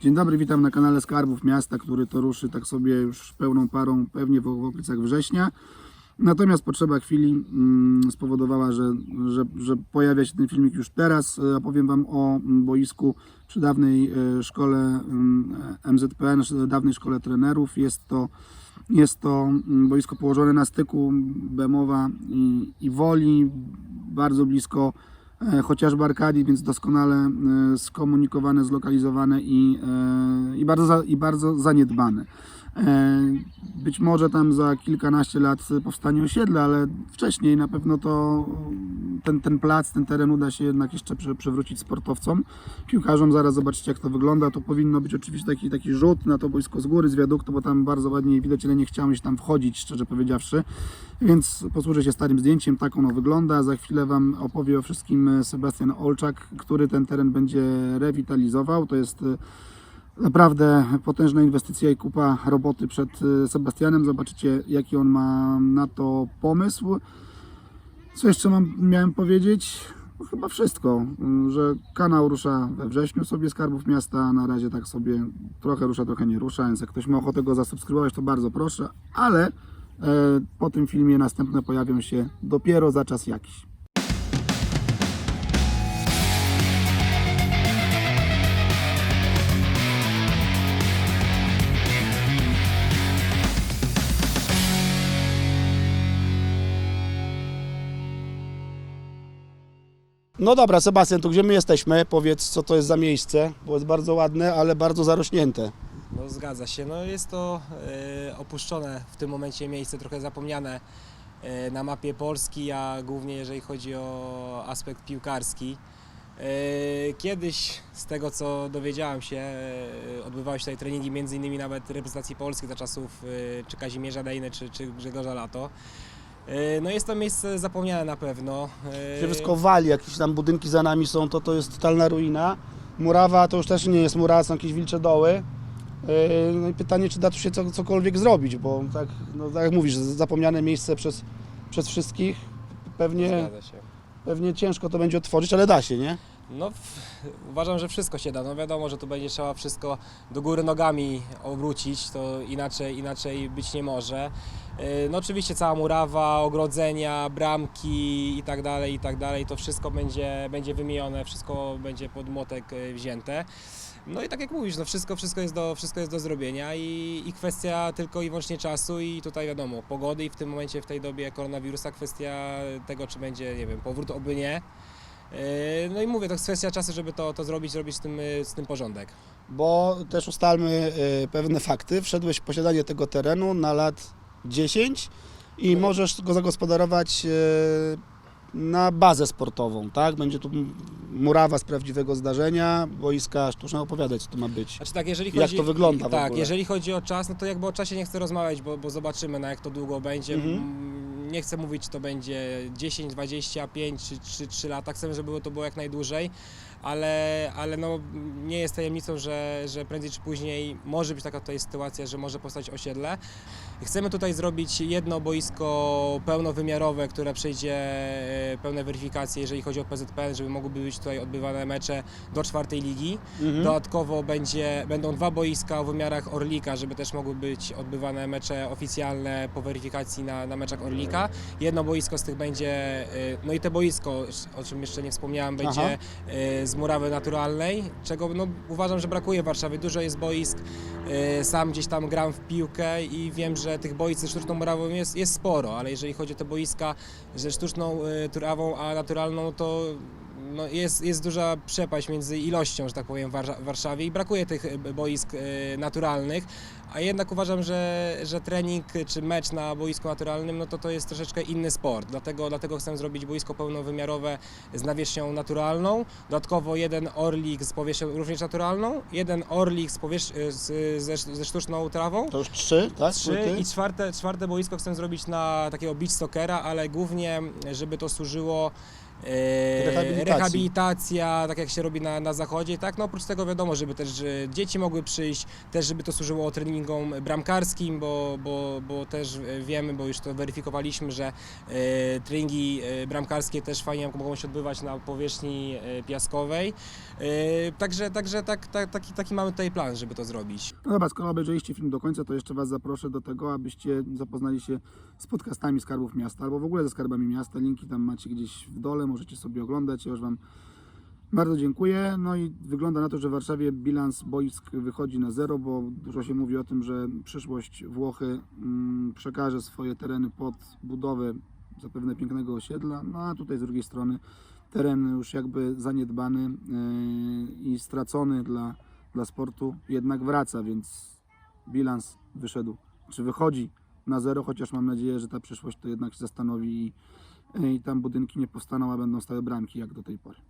Dzień dobry, witam na kanale Skarbów Miasta, który to ruszy tak sobie już pełną parą pewnie w, okolicach września. Natomiast potrzeba chwili mm, spowodowała, że, że, że pojawia się ten filmik już teraz. E, Opowiem Wam o mm, boisku przy dawnej e, szkole mm, MZPN, znaczy dawnej szkole trenerów. Jest to, jest to mm, boisko położone na styku Bemowa i, i Woli, bardzo blisko chociażby Arkadii, więc doskonale e, skomunikowane, zlokalizowane i, e, i, bardzo, i bardzo zaniedbane. E, Być może tam za kilkanaście lat powstanie osiedle, ale wcześniej na pewno to ten, ten plac, ten teren uda się jednak jeszcze przywrócić sportowcom, piłkarzom. Zaraz zobaczycie jak to wygląda. To powinno być oczywiście taki, taki rzut na to boisko z góry, z wiaduktu, bo tam bardzo ładnie widać, ale nie chciałem się tam wchodzić, szczerze powiedziawszy. Więc posłużę się starym zdjęciem, tak ono wygląda. Za chwilę Wam opowie o wszystkim Sebastian Olczak, który ten teren będzie rewitalizował. To jest e, Naprawdę potężna inwestycja i kupa roboty przed y, Sebastianem. Zobaczycie, jaki on ma na to pomysł. Co jeszcze mam, miałem powiedzieć? No, chyba wszystko, y, że kanał rusza we wrześniu sobie Skarbów Miasta, na razie tak sobie trochę rusza, trochę nie rusza, więc jak ktoś ma ochotę go zasubskrybować, to bardzo proszę, ale e, po tym filmie następne pojawią się dopiero za czas jakiś. No dobra, Sebastian, to gdzie my jesteśmy? Powiedz, co to jest za miejsce, bo jest bardzo ładne, ale bardzo zarośnięte. No zgadza się. No jest to e, opuszczone w tym momencie miejsce, trochę zapomniane e, na mapie Polski, a głównie jeżeli chodzi o aspekt piłkarski. E, Kiedyś, z tego co dowiedziałem się, e, odbywały się tutaj treningi między innymi nawet reprezentacji Polski za czasów e, czy Kazimierza Dejny, czy, czy Grzegorza Lato. E, No jest to miejsce zapomniane na pewno. E, Się wszystko wali, jakieś tam budynki za nami są, to to jest totalna ruina. Murawa to już też nie jest murawa, są jakieś wilcze doły. Yy, No i pytanie, czy da tu się co, cokolwiek zrobić, bo tak, no, tak jak mówisz, zapomniane miejsce przez, przez wszystkich. Pewnie, pewnie ciężko to będzie otworzyć, ale da się, nie? No, uważam, że wszystko się da. No wiadomo, że tu będzie trzeba wszystko do góry nogami obrócić, to inaczej, inaczej być nie może. Yy, No oczywiście cała murawa, ogrodzenia, bramki i tak dalej, i tak dalej, to wszystko będzie, będzie wymienione, wszystko będzie pod młotek yy, wzięte. No i tak jak mówisz, no wszystko, wszystko, jest, do, wszystko jest do zrobienia i, i kwestia tylko i wyłącznie czasu i tutaj wiadomo, pogody i w tym momencie, w tej dobie koronawirusa kwestia tego, czy będzie, nie wiem, powrót oby nie. Yy, No i mówię, to jest kwestia czasu, żeby to, to zrobić, zrobić z tym, yy, z tym porządek. Bo też ustalmy y, pewne fakty. Wszedłeś w posiadanie tego terenu na lat 10 i Tak. możesz go zagospodarować na bazę sportową, tak? Będzie tu murawa z prawdziwego zdarzenia, boiska sztuczne. Opowiadać, co to ma być. Znaczy tak, jeżeli Jak chodzi, to wygląda w Tak, jeżeli chodzi o czas, no to jakby o czasie nie chcę rozmawiać, bo, bo zobaczymy na jak to długo będzie. Mhm. Nie chcę mówić, czy to będzie 10, 25 czy 3, 3 lata. Chcemy, żeby to było jak najdłużej, ale, ale no, nie jest tajemnicą, że, że prędzej czy później może być taka tutaj sytuacja, że może powstać osiedle. Chcemy tutaj zrobić jedno boisko pełnowymiarowe, które przejdzie e, pełne weryfikacje, jeżeli chodzi o PZPN, żeby mogłyby być tutaj odbywane mecze do czwartej ligi. Mhm. Dodatkowo będzie, będą dwa boiska o wymiarach Orlika, żeby też mogły być odbywane mecze oficjalne po weryfikacji na, na meczach Orlika. Jedno boisko z tych będzie, y, no i te boisko, o czym jeszcze nie wspomniałem, będzie y, z murawy naturalnej, czego no, uważam, że brakuje w Warszawie. Dużo jest boisk, y, sam gdzieś tam gram w piłkę i wiem, że tych boisk ze sztuczną murawą jest, jest sporo, ale jeżeli chodzi o te boiska ze sztuczną trawą, a naturalną, to no jest, jest duża przepaść między ilością, że tak powiem, w Warsza- w Warszawie i brakuje tych boisk naturalnych, a jednak uważam, że, że trening czy mecz na boisku naturalnym, no to to jest troszeczkę inny sport, dlatego, dlatego chcę zrobić boisko pełnowymiarowe z nawierzchnią naturalną, dodatkowo jeden orlik z powierzchnią również naturalną, jeden orlik z powierz- z, ze, ze sztuczną trawą, To już trzy, tak? Trzy Płyty? i czwarte, czwarte boisko chcę zrobić na takiego beach stockera, ale głównie, żeby to służyło e, Rehabilitacji. rehabilitacja, tak jak się robi na, na zachodzie, tak, no oprócz tego wiadomo, żeby też e, dzieci mogły przyjść, też żeby to służyło treningom bramkarskim, bo, bo, bo też e, wiemy, bo już to weryfikowaliśmy, że e, treningi e, bramkarskie też fajnie mogą się odbywać na powierzchni piaskowej, także, także tak, tak, taki, taki mamy tutaj plan, żeby to zrobić. No dobra, skoro obejrzeliście film do końca, to jeszcze Was zaproszę do tego, abyście zapoznali się z podcastami Skarbów Miasta, albo w ogóle ze Skarbami Miasta. Linki tam macie gdzieś w dole, możecie sobie oglądać. Ja już Wam bardzo dziękuję. No i wygląda na to, że w Warszawie bilans boisk wychodzi na zero, bo dużo się mówi o tym, że przyszłość Włochy mm, przekaże swoje tereny pod budowę zapewne pięknego osiedla, no a tutaj z drugiej strony teren już jakby zaniedbany yy, i stracony dla, dla sportu jednak wraca, więc bilans wyszedł, czy wychodzi na zero, chociaż mam nadzieję, że ta przyszłość to jednak się zastanowi i, i tam budynki nie powstaną, a będą stałe bramki jak do tej pory.